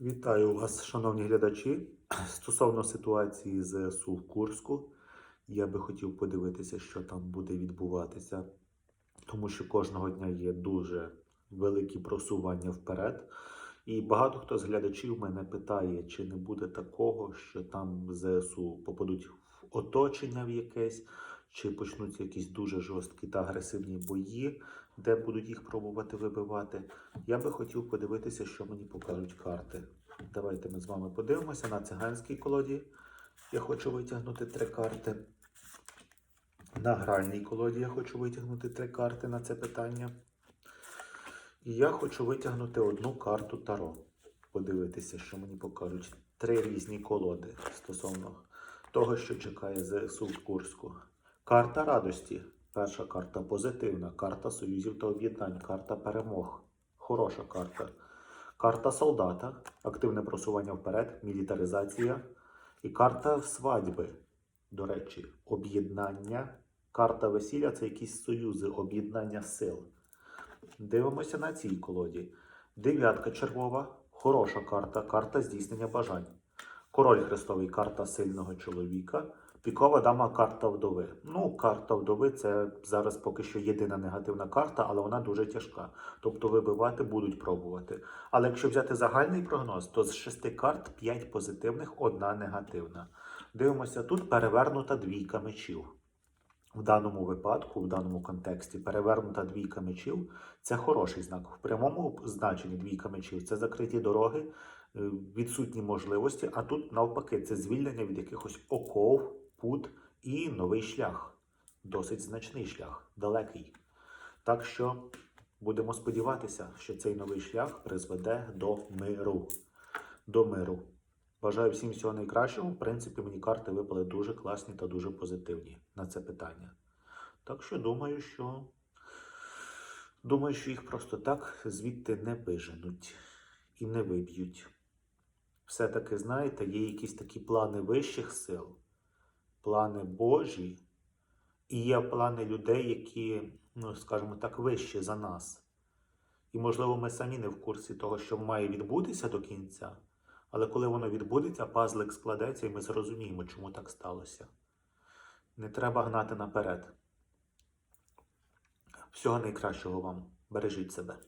Вітаю вас, шановні глядачі. Стосовно ситуації з ЗСУ в Курську, я би хотів подивитися, що там буде відбуватися, тому що кожного дня є дуже великі просування вперед. І багато хто з глядачів мене питає, чи не буде такого, що там ЗСУ попадуть в оточення в якесь, чи почнуться якісь дуже жорсткі та агресивні бої, де будуть їх пробувати вибивати. Я би хотів подивитися, що мені покажуть карти. Давайте ми з вами подивимося на циганській колоді. Я хочу витягнути три карти. На гральній колоді я хочу витягнути три карти на це питання. І я хочу витягнути одну карту Таро. Подивитися, що мені покажуть. Три різні колоди стосовно того, що чекає ЗСУ в Курську. Карта радості. Перша карта позитивна. Карта союзів та об'єднань. Карта перемог. Хороша карта. Карта солдата. Активне просування вперед. Мілітаризація. І карта свадьби. До речі, об'єднання. Карта весілля це якісь союзи, об'єднання сил. Дивимося на цій колоді. Дев'ятка червова, хороша карта, карта здійснення бажань. Король Хрестовий карта сильного чоловіка. Пікова дама карта вдови. Ну, карта вдови це зараз поки що єдина негативна карта, але вона дуже тяжка. Тобто вибивати будуть пробувати. Але якщо взяти загальний прогноз, то з шести карт 5 позитивних, одна негативна. Дивимося, тут перевернута двійка мечів. В даному випадку, в даному контексті, перевернута двійка мечів це хороший знак. В прямому значенні двійка мечів це закриті дороги, е, відсутні можливості, а тут навпаки це звільнення від якихось оков, пут і новий шлях. Досить значний шлях, далекий. Так що будемо сподіватися, що цей новий шлях призведе до миру. До миру. Бажаю всім всього найкращого. В принципі, мені карти випали дуже класні та дуже позитивні на це питання. Так що думаю, що думаю, що їх просто так звідти не виженуть і не виб'ють. Все-таки, знаєте, є якісь такі плани вищих сил, плани Божі, і є плани людей, які, ну, скажімо так, вищі за нас. І, можливо, ми самі не в курсі того, що має відбутися до кінця. Але коли воно відбудеться, пазлик складеться і ми зрозуміємо, чому так сталося. Не треба гнати наперед. Всього найкращого вам. Бережіть себе.